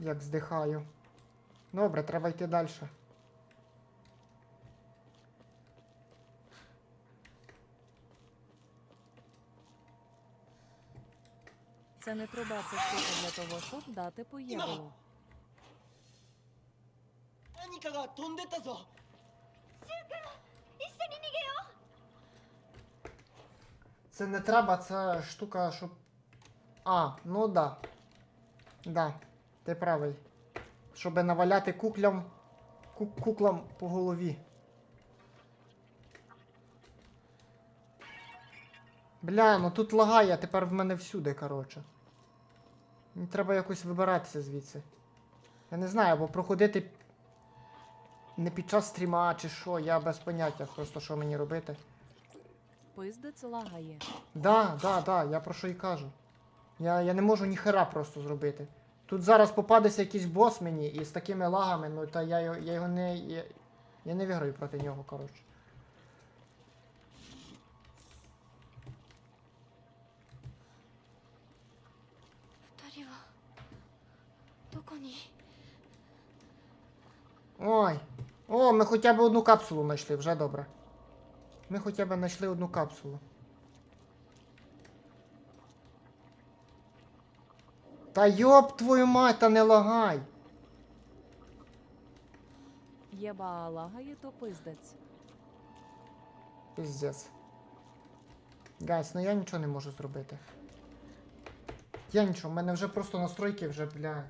як здихаю. Добре, треба йти далі. Це не труба, це штука для того, щоб дати поїду. Це не треба, це штука, щоб... А, ну да. Да ти правий. Щоб наваляти куклям. ку- куклам по голові. Бля, ну тут лагає, тепер в мене всюди, коротше. Мені треба якось вибиратися звідси. Я не знаю, або проходити не під час стріма чи що, я без поняття просто що мені робити. Пиздець лагає. Да, да, да, я про що і кажу. Я, я не можу ніхера просто зробити. Тут зараз попадеться якийсь бос мені і з такими лагами, ну та я я його не. Я, я не виграю проти нього, коротше. Ой. О, ми хоча б одну капсулу знайшли, вже добре. Ми хоча б знайшли одну капсулу. Та йоп твою мать, та не лагай! Єба лагає, то пиздець. Піздец. Гайс, ну я нічого не можу зробити. Я нічого, в мене вже просто настройки вже, бля.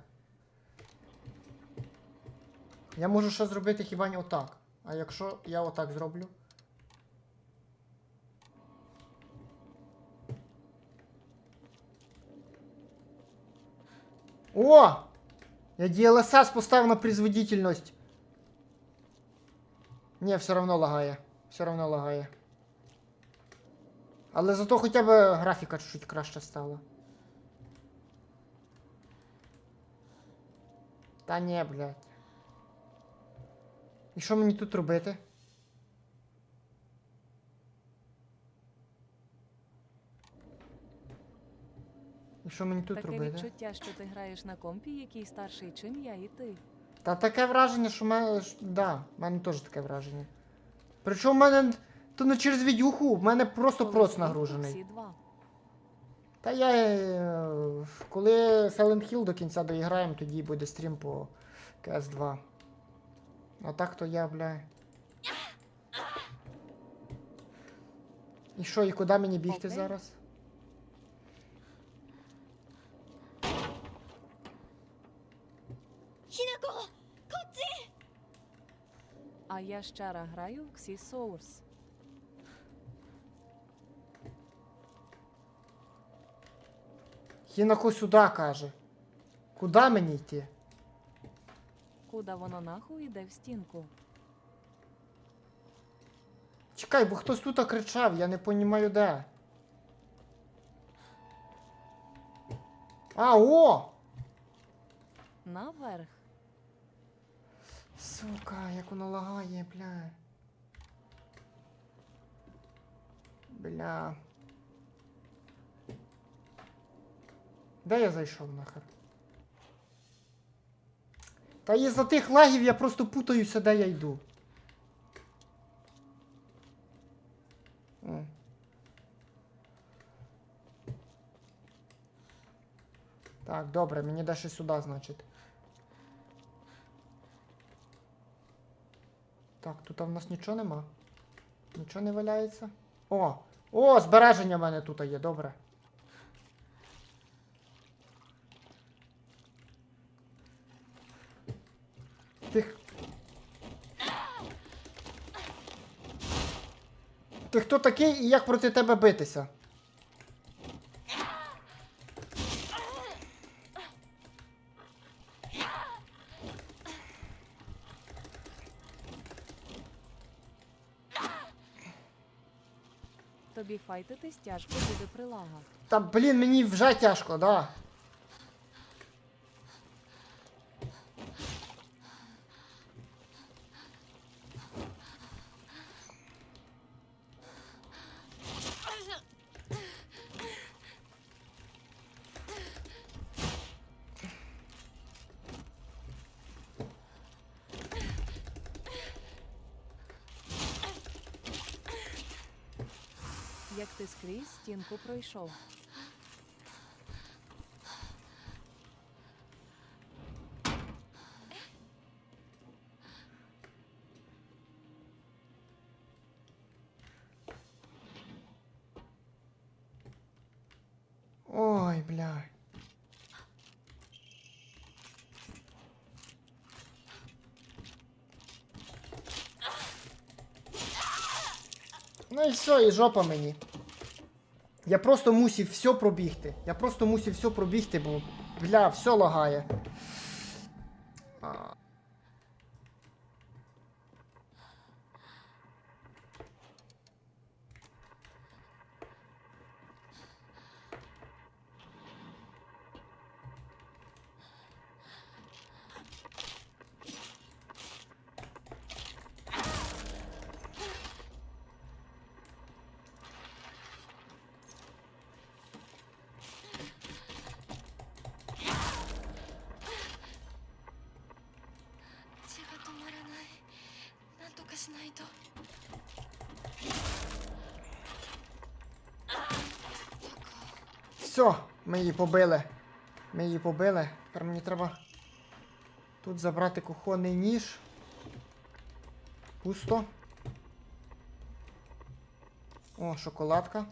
Я можу ще зробити хіба не отак. А якщо я отак зроблю. О! Я DLSS поставив на производительность. Не, все равно лагає. Все равно лагає. Але зато хоча б графіка чуть-чуть краще стала. Та ні, блядь. І що мені тут робити? І що мені тут Таке робити? відчуття, що ти граєш на компі, який старший, чим я і ти. Та таке враження, що в мене. ж- Да, в мене теж таке враження. Причому в мене то не через відюху, в мене просто Коли проц всі нагружений. два. Та я. е, Коли Silent Hill до кінця доіграємо, тоді буде стрім по CS2. А так то я, бля. І що, і куди мені бігти Окей. зараз? А я щара граю в Xi Source. Хінако сюди каже. Куди мені йти? Куда воно нахуй йде в стінку. Чекай, бо хтось тут кричав, я не понімаю де. А, о! Наверх. Сука, як воно лагає, бля. Бля. Де я зайшов нахер? Та із-за тих лагів я просто путаюся, де я йду. Так, добре, мені далі сюди, значить. Так, тут в нас нічого нема. Нічого не валяється. О! О, збереження в мене тут є, добре. Тих. Ти хто такий і як проти тебе битися? Тобі файтитись тяжко буде прилага. Та, блін, мені вже тяжко, да. стінку пройшов. Ой, бля. Ну і все, і жопа мені. Я просто мусив все пробігти. Я просто мусив все пробігти, бо, бля, все лагає. Все, ми її побили. Ми її побили. Тепер мені треба тут забрати кухонний ніж. Пусто. О, шоколадка.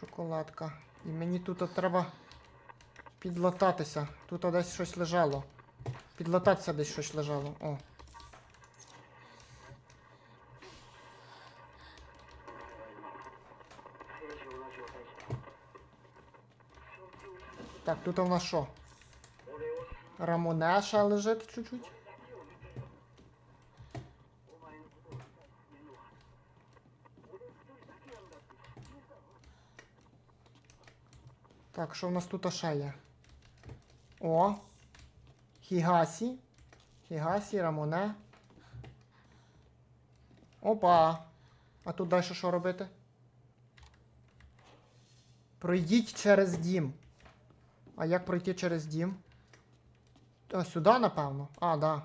Шоколадка. І мені тут треба підлататися. Тут десь щось лежало. Підлататися десь щось лежало. О. Так, тут у нас що? Рамонеша лежить чуть-чуть. Так, що в нас тут ще є? О! Хігасі. Хігасі, Рамоне. Опа! А тут далі що робити? Пройдіть через дім. А як пройти через дім? А, сюди, напевно. А, да.「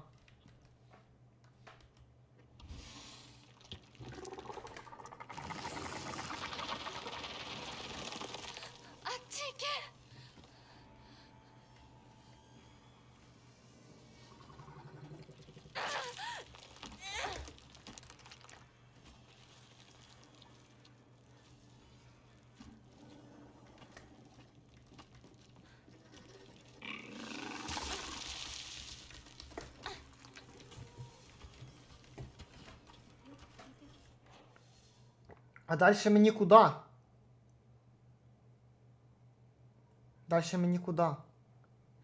А далі мені куди? Далі мені куди?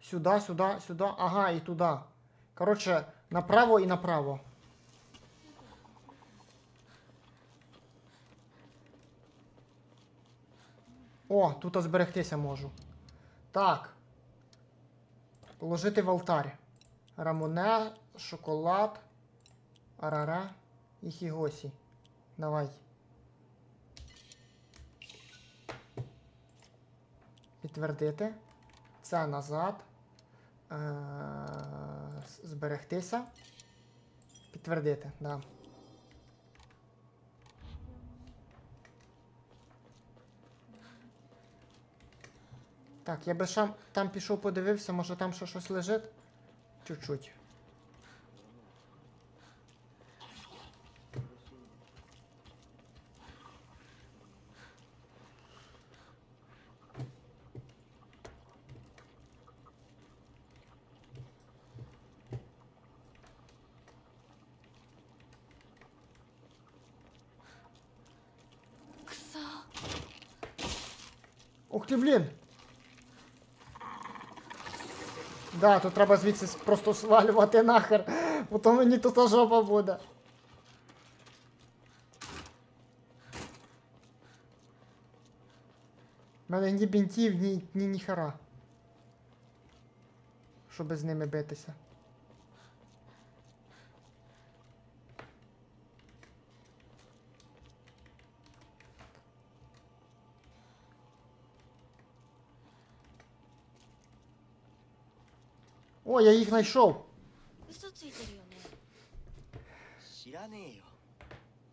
Сюди, сюди, сюди. Ага, і туди. Коротше, направо і направо. О, тут зберегтися можу. Так. Положити в алтарь. Рамуне, шоколад, араре і хігосі. Давай. Підтвердити. Це назад. Е- зберегтися. Підтвердити, да. Так, я би шам там пішов подивився, може там ще щось лежить? Чуть-чуть.「Ух ти, блін! Да, тут треба звідси просто свалювати нахер, бо то мені тут жопа буде. У мене ні бінтів, ні, ні ніхера. Щоб з ними битися. О, я їх знайшов. 嘘ついてるよね知らねえよ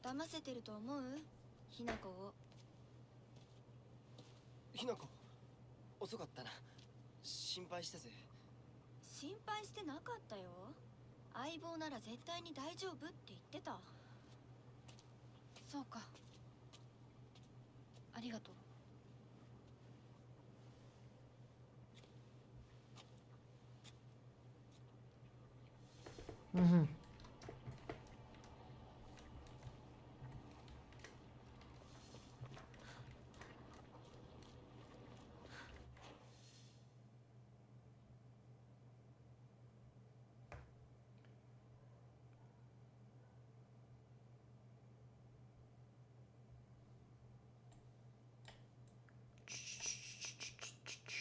騙せてると思う ひなこをひなこ遅かったな心配したぜ心配してなかったよ相棒なら絶対に大丈夫って言ってたそうかありがとう Угу.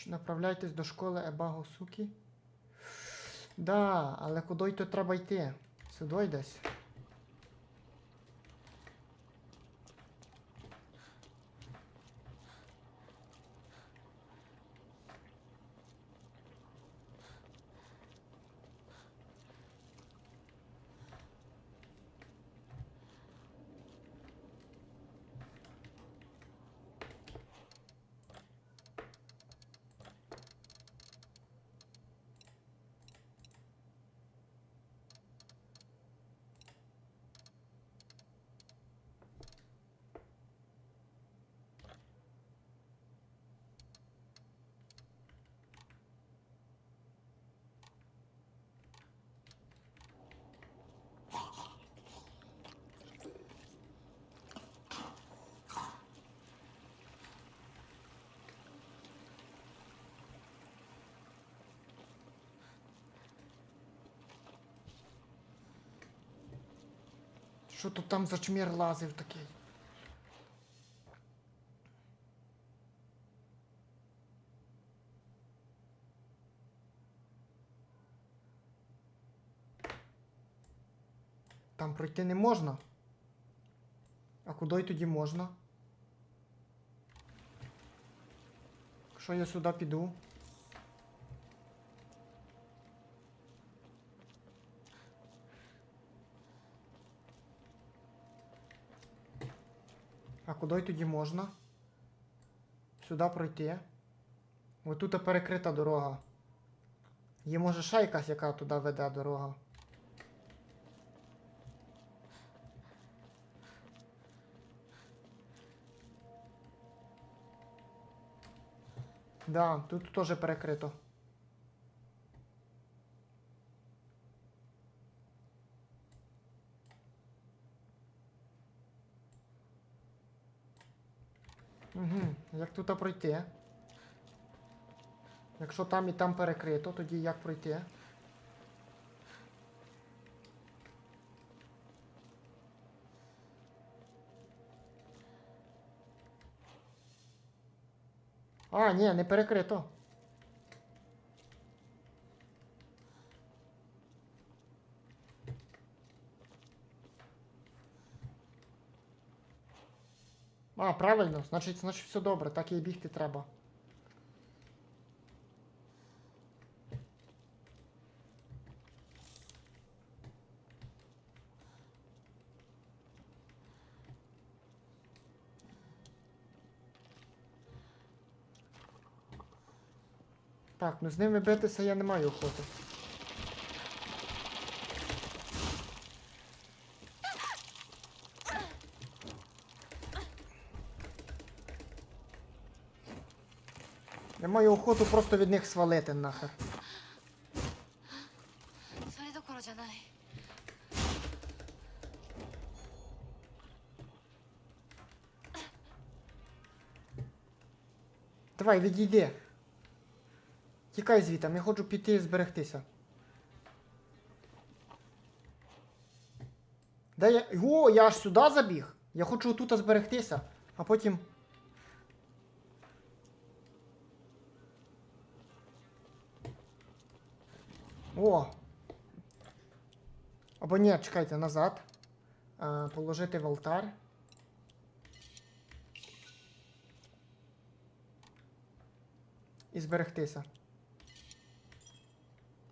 Направляйтесь до школи Ебаго Сукі. Да, але куди то треба йти? Сюди десь. Що тут там за чмір лазив такий? Там пройти не можна. А куди тоді можна? Якщо я сюди піду. Куди тоді можна? Сюди пройти. Ось тут перекрита дорога. Є може ще якась, яка туди веде дорога. Да, тут теж перекрито. Угу. Як тут пройти? Якщо там і там перекрито, тоді як пройти? А, ні, не перекрито. А, правильно, значить, значить все добре, так і бігти треба. Так, ну з ними битися я не маю охоти. Я маю охоту просто від них свалити нахер. Давай, відійди. Тікай звідти, я хочу піти і зберегтися. Де я... О, я аж сюди забіг. Я хочу тут зберегтися, а потім... О! Або ні, чекайте, назад. А, положити в алтар. І зберегтися.